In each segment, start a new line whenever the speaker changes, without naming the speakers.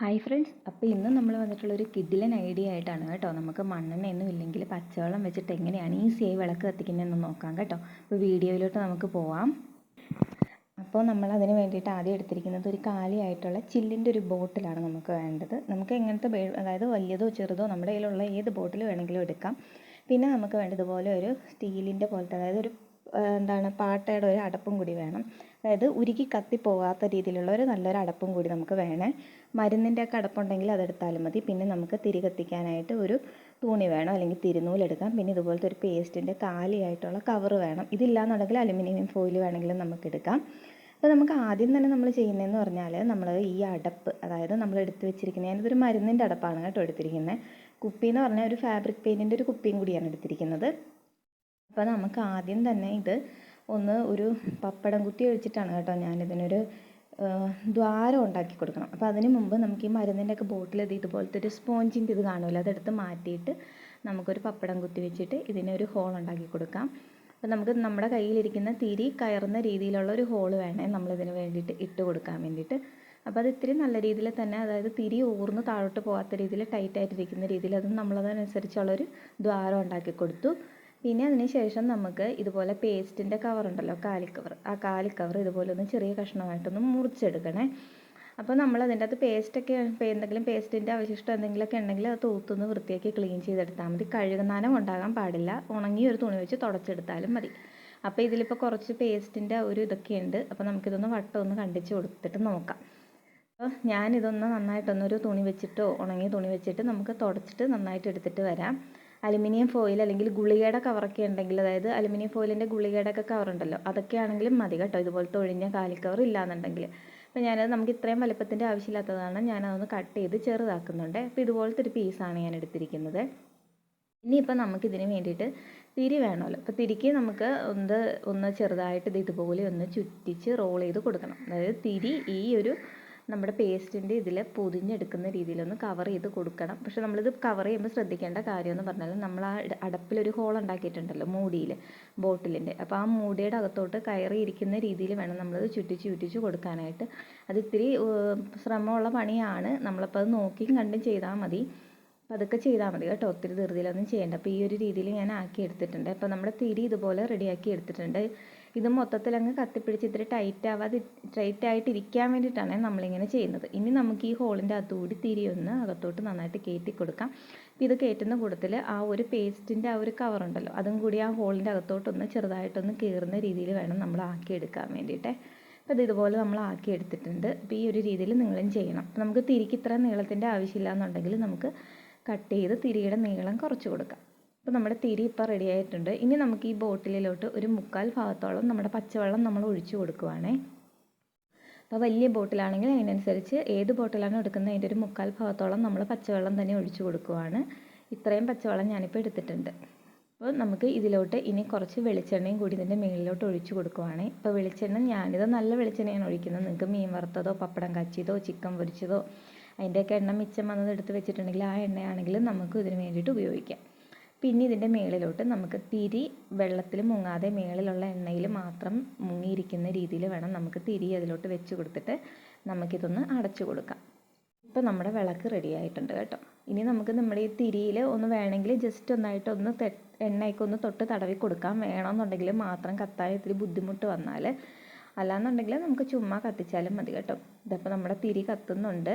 Hi friends അപ്പോൾ ഇന്ന് നമ്മൾ വന്നിട്ടുള്ളൊരു കിഡിലൻ ഐഡിയ ആയിട്ടാണ് കേട്ടോ. നമുക്ക് മണ്ണെണ്ണയൊന്നും ഇല്ലെങ്കിൽ പച്ചവെള്ളം വെച്ചിട്ട് എങ്ങനെയാണ് ഈസിയായി വിളക്ക് കത്തിക്കുന്നതെന്ന് നോക്കാം കേട്ടോ. അപ്പോൾ വീഡിയോയിലോട്ട് നമുക്ക് പോവാം. അപ്പോൾ നമ്മൾ അതിന് വേണ്ടിയിട്ട് ആദ്യം എടുത്തിരിക്കുന്നത് ഒരു കാലിയായിട്ടുള്ള ചില്ലിന്റെ ഒരു ബോട്ടിലാണ് നമുക്ക് വേണ്ടത്. നമുക്ക് എങ്ങനത്തെ അതായത് വലിയതോ ചെറുതോ നമ്മുടെ കയ്യിലുള്ള ഏത് ബോട്ടിൽ വേണമെങ്കിലും എടുക്കാം. പിന്നെ നമുക്ക് വേണ്ടതുപോലെ ഒരു സ്റ്റീലിന്റെ പോലത്തെ അതായത് ഒരു എന്താണ് പാട്ടയുടെ ഒരു അടപ്പും കൂടി വേണം. അതായത് ഉരുകി കത്തി പോകാത്ത രീതിയിലുള്ള ഒരു നല്ലൊരു അടപ്പും കൂടി നമുക്ക് വേണേ. മരുന്നിന്റെ ഒക്കെ അടപ്പുണ്ടെങ്കിൽ അതെടുത്താലും മതി. പിന്നെ നമുക്ക് തിരി കത്തിക്കാനായിട്ട് ഒരു തൂണി വേണം അല്ലെങ്കിൽ തിരുനൂലെടുക്കാം പിന്നെ ഇതുപോലത്തെ ഒരു പേസ്റ്റിന്റെ കാലിയായിട്ടുള്ള കവർ വേണം. ഇതില്ലാന്നുണ്ടെങ്കിൽ അലുമിനിയം ഫോയിൽ വേണമെങ്കിലും നമുക്ക് എടുക്കാം. അപ്പോൾ നമുക്ക് ആദ്യം തന്നെ നമ്മൾ ചെയ്യുന്നതെന്ന് പറഞ്ഞാൽ നമ്മൾ ഈ അടപ്പ് അതായത് നമ്മൾ എടുത്ത് വെച്ചിരിക്കുന്ന ഞാനിതൊരു മരുന്നിന്റെ അടപ്പാണ് കേട്ടോ എടുത്തിരിക്കുന്നത്. കുപ്പി എന്ന് പറഞ്ഞാൽ ഒരു ഫാബ്രിക് പെയിന്റിന്റെ ഒരു കുപ്പിയും കൂടിയാണ് എടുത്തിരിക്കുന്നത്. അപ്പോൾ നമുക്ക് ആദ്യം തന്നെ ഇത് ഒന്ന് ഒരു പപ്പടം കുത്തി വെച്ചിട്ടാണ് കേട്ടോ ഞാനിതിനൊരു ദ്വാരം ഉണ്ടാക്കി കൊടുക്കണം. അപ്പോൾ അതിന് മുമ്പ് നമുക്ക് ഈ മരുന്നിന്റെ ഒക്കെ ബോട്ടിൽ ഇത് ഇതുപോലത്തെ ഒരു സ്പോഞ്ചിന്റെ ഇത് കാണുമല്ലോ അതെടുത്ത് മാറ്റിയിട്ട് നമുക്കൊരു പപ്പടം കുത്തി വെച്ചിട്ട് ഇതിനൊരു ഹോൾ ഉണ്ടാക്കി കൊടുക്കാം. അപ്പോൾ നമുക്ക് നമ്മുടെ കയ്യിലിരിക്കുന്ന തിരി കയറുന്ന രീതിയിലുള്ള ഒരു ഹോൾ വേണേ നമ്മളിതിന് വേണ്ടിയിട്ട് ഇട്ട് കൊടുക്കാൻ വേണ്ടിയിട്ട്. അപ്പോൾ അത് ഇത്തിരി നല്ല രീതിയിൽ തന്നെ അതായത് തിരി ഊർന്ന് താഴോട്ട് പോകാത്ത രീതിയിൽ ടൈറ്റായിട്ടിരിക്കുന്ന രീതിയിൽ അത് നമ്മളതനുസരിച്ചുള്ളൊരു ദ്വാരം ഉണ്ടാക്കി കൊടുത്തു. പിന്നെ അതിന് ശേഷം നമുക്ക് ഇതുപോലെ പേസ്റ്റിന്റെ ഉണ്ടല്ലോ കാലിക്കവർ ആ കാലിക്കവർ ഇതുപോലെ ഒന്ന് ചെറിയ കഷ്ണമായിട്ടൊന്ന് മുറിച്ചെടുക്കണേ. അപ്പോൾ നമ്മൾ അതിന്റെ അകത്ത് പേസ്റ്റൊക്കെ എന്തെങ്കിലും പേസ്റ്റിന്റെ അവശിഷ്ടം എന്തെങ്കിലുമൊക്കെ ഉണ്ടെങ്കിൽ അത് തൂത്തൊന്ന് വൃത്തിയാക്കി ക്ലീൻ ചെയ്തെടുത്താൽ മതി. കഴുകുന്നാനം ഉണ്ടാകാൻ പാടില്ല. ഉണങ്ങിയ ഒരു തുണി വെച്ച് തുടച്ചെടുത്താലും മതി. അപ്പോൾ ഇതിലിപ്പോൾ കുറച്ച് പേസ്റ്റിന്റെ ഒരു ഇതൊക്കെ ഉണ്ട്. അപ്പോൾ നമുക്കിതൊന്ന് വട്ടം ഒന്ന് കണ്ടിച്ച് കൊടുത്തിട്ട് നോക്കാം. അപ്പോൾ ഞാനിതൊന്ന് നന്നായിട്ടൊന്നൊരു തുണി വെച്ചിട്ടോ ഉണങ്ങിയ തുണി വെച്ചിട്ട് നമുക്ക് തുടച്ചിട്ട് നന്നായിട്ട് എടുത്തിട്ട് വരാം. അലുമിനിയം ഫോയിൽ അല്ലെങ്കിൽ ഗുളികയുടെ കവറൊക്കെ ഉണ്ടെങ്കിൽ അതായത് അലുമിനിയം ഫോയിലിന്റെ ഗുളികയുടെ ഒക്കെ കവർ ഉണ്ടല്ലോ അതൊക്കെ ആണെങ്കിലും മതി കേട്ടോ. ഇതുപോലത്തെ ഒഴിഞ്ഞ കാലി കാലിക്കവർ ഇല്ലാന്നുണ്ടെങ്കിൽ. അപ്പോൾ ഞാനത് നമുക്ക് ഇത്രയും വലുപ്പത്തിന്റെ ആവശ്യമില്ലാത്തതാണ്. ഞാനതൊന്ന് കട്ട് ചെയ്ത് ചെറുതാക്കുന്നുണ്ട്. അപ്പോൾ ഇതുപോലത്തെ ഒരു പീസാണ് ഞാൻ എടുത്തിരിക്കുന്നത്. ഇനിയിപ്പോൾ നമുക്കിതിന് വേണ്ടിയിട്ട് തിരി വേണമല്ലോ. അപ്പോൾ തിരിക്ക് നമുക്ക് ഒന്ന് ഒന്ന് ചെറുതായിട്ട് ഇത് ഇതുപോലെ ഒന്ന് ചുറ്റിച്ച് റോൾ ചെയ്ത് കൊടുക്കണം. അതായത് തിരി ഈ ഒരു നമ്മുടെ പേസ്റ്റിന്റെ ഇതിൽ പൊതിഞ്ഞെടുക്കുന്ന രീതിയിലൊന്ന് കവർ ചെയ്ത് കൊടുക്കണം. പക്ഷേ നമ്മളിത് കവർ ചെയ്യുമ്പോൾ ശ്രദ്ധിക്കേണ്ട കാര്യം എന്ന് പറഞ്ഞാൽ നമ്മൾ ആ അടപ്പിലൊരു ഹോൾ ഉണ്ടാക്കിയിട്ടുണ്ടല്ലോ മൂടിയിൽ ബോട്ടിലിന്റെ. അപ്പോൾ ആ മൂടിയുടെ അകത്തോട്ട് കയറിയിരിക്കുന്ന രീതിയിൽ വേണം നമ്മളത് ചുറ്റിച്ച് ചുറ്റിച്ച് കൊടുക്കാനായിട്ട്. അത് ഇത്തിരി ശ്രമമുള്ള പണിയാണ്. നമ്മളപ്പോൾ അത് നോക്കിയും കണ്ടും ചെയ്താൽ മതി. അതൊക്കെ ചെയ്താൽ മതി കേട്ടോ. ഒത്തിരി ധൃതിയിലൊന്നും ചെയ്യേണ്ട. അപ്പോൾ ഈ ഒരു രീതിയിൽ ഞാൻ ആക്കി എടുത്തിട്ടുണ്ട്. അപ്പോൾ നമ്മുടെ തിരി ഇതുപോലെ റെഡിയാക്കി എടുത്തിട്ടുണ്ട്. ഇത് മൊത്തത്തിൽ അങ്ങ് കത്തിപ്പിടിച്ച് ഇത്തിരി ടൈറ്റ് ആവാതെ ടൈറ്റ് ആയിട്ട് ഇരിക്കാൻ വേണ്ടിയിട്ടാണ് നമ്മളിങ്ങനെ ചെയ്യുന്നത്. ഇനി നമുക്ക് ഈ ഹോളിന്റെ അകത്തുകൂടി തിരി ഒന്ന് അകത്തോട്ട് നന്നായിട്ട് കയറ്റി കൊടുക്കാം. ഇത് കയറ്റുന്ന കൂട്ടത്തിൽ ആ ഒരു പേസ്റ്റിന്റെ ആ ഒരു കവർ ഉണ്ടല്ലോ അതും കൂടി ആ ഹോളിന്റെ അകത്തോട്ടൊന്ന് ചെറുതായിട്ടൊന്ന് കീറുന്ന രീതിയിൽ വേണം നമ്മൾ ആക്കി എടുക്കാൻ വേണ്ടിയിട്ട്. അപ്പോൾ ഇത് ഇതുപോലെ നമ്മൾ ആക്കി എടുത്തിട്ടുണ്ട്. അപ്പോൾ ഈ ഒരു രീതിയിൽ നിങ്ങളും ചെയ്യണം. നമുക്ക് തിരിക്ക് ഇത്ര നീളത്തിന്റെ ആവശ്യമില്ല എന്നുണ്ടെങ്കിൽ നമുക്ക് കട്ട് ചെയ്ത് തിരിയുടെ നീളം കുറച്ച് കൊടുക്കാം. അപ്പോൾ നമ്മുടെ തിരി ഇപ്പോൾ റെഡി ആയിട്ടുണ്ട്. ഇനി നമുക്ക് ഈ ബോട്ടിലിലോട്ട് ഒരു മുക്കാൽ ഭാഗത്തോളം നമ്മുടെ പച്ചവെള്ളം നമ്മൾ ഒഴിച്ചു കൊടുക്കുവാണേ. അപ്പോൾ വലിയ ബോട്ടിലാണെങ്കിൽ അതിനനുസരിച്ച് ഏത് ബോട്ടിലാണ് എടുക്കുന്നത് അതിന്റെ ഒരു മുക്കാൽ ഭാഗത്തോളം നമ്മൾ പച്ചവെള്ളം തന്നെ ഒഴിച്ചു കൊടുക്കുവാണ്. ഇത്രയും പച്ചവെള്ളം ഞാനിപ്പോൾ എടുത്തിട്ടുണ്ട്. അപ്പോൾ നമുക്ക് ഇതിലോട്ട് ഇനി കുറച്ച് വെളിച്ചെണ്ണയും കൂടി ഇതിന്റെ മുകളിലോട്ട് ഒഴിച്ചു കൊടുക്കുവാണ്. ഇപ്പോൾ വെളിച്ചെണ്ണ ഞാനിത് നല്ല വെളിച്ചെണ്ണയാണ് ഒഴിക്കുന്നത്. നിങ്ങൾക്ക് മീൻ വറുത്തതോ പപ്പടം കച്ചിയതോ ചിക്കൻ പൊരിച്ചതോ അതിന്റെയൊക്കെ എണ്ണ മിച്ചം വന്നത് എടുത്ത് വെച്ചിട്ടുണ്ടെങ്കിൽ ആ എണ്ണയാണെങ്കിലും നമുക്ക് ഇതിന് വേണ്ടിയിട്ട് ഉപയോഗിക്കാം. പിന്നെ ഇതിന്റെ മേളിലോട്ട് നമുക്ക് തിരി വെള്ളത്തിൽ മുങ്ങാതെ മേളിലുള്ള എണ്ണയിൽ മാത്രം മുങ്ങിയിരിക്കുന്ന രീതിയിൽ വേണം നമുക്ക് തിരി അതിലോട്ട് വെച്ച് കൊടുത്തിട്ട് നമുക്കിതൊന്ന് അടച്ചു കൊടുക്കാം. ഇപ്പോൾ നമ്മുടെ വിളക്ക് റെഡി ആയിട്ടുണ്ട് കേട്ടോ. ഇനി നമുക്ക് നമ്മുടെ ഈ തിരിയിൽ ഒന്ന് വേണമെങ്കിൽ ജസ്റ്റ് ഒന്നായിട്ട് ഒന്ന് എണ്ണയൊക്കെ ഒന്ന് തൊട്ട് തടവി കൊടുക്കാം വേണമെന്നുണ്ടെങ്കിൽ മാത്രം കത്താൻ ഇത്തിരി ബുദ്ധിമുട്ട് വന്നാൽ അല്ലാന്നുണ്ടെങ്കിൽ നമുക്ക് ചുമ്മാ കത്തിച്ചാലും മതി കേട്ടോ. ഇതപ്പോൾ നമ്മുടെ തിരി കത്തുന്നുണ്ട്.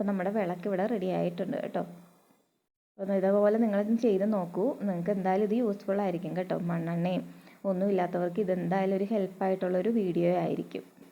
അപ്പോൾ നമ്മുടെ വിളക്ക് ഇവിടെ റെഡി ആയിട്ടുണ്ട് കേട്ടോ. അപ്പോൾ ഇതേപോലെ നിങ്ങളിത് ചെയ്ത് നോക്കൂ. നിങ്ങൾക്ക് എന്തായാലും ഇത് യൂസ്ഫുൾ ആയിരിക്കും കേട്ടോ. മണ്ണെണ്ണയും ഒന്നും ഇല്ലാത്തവർക്ക് ഇതെന്തായാലും ഒരു ഹെൽപ്പായിട്ടുള്ളൊരു വീഡിയോ ആയിരിക്കും.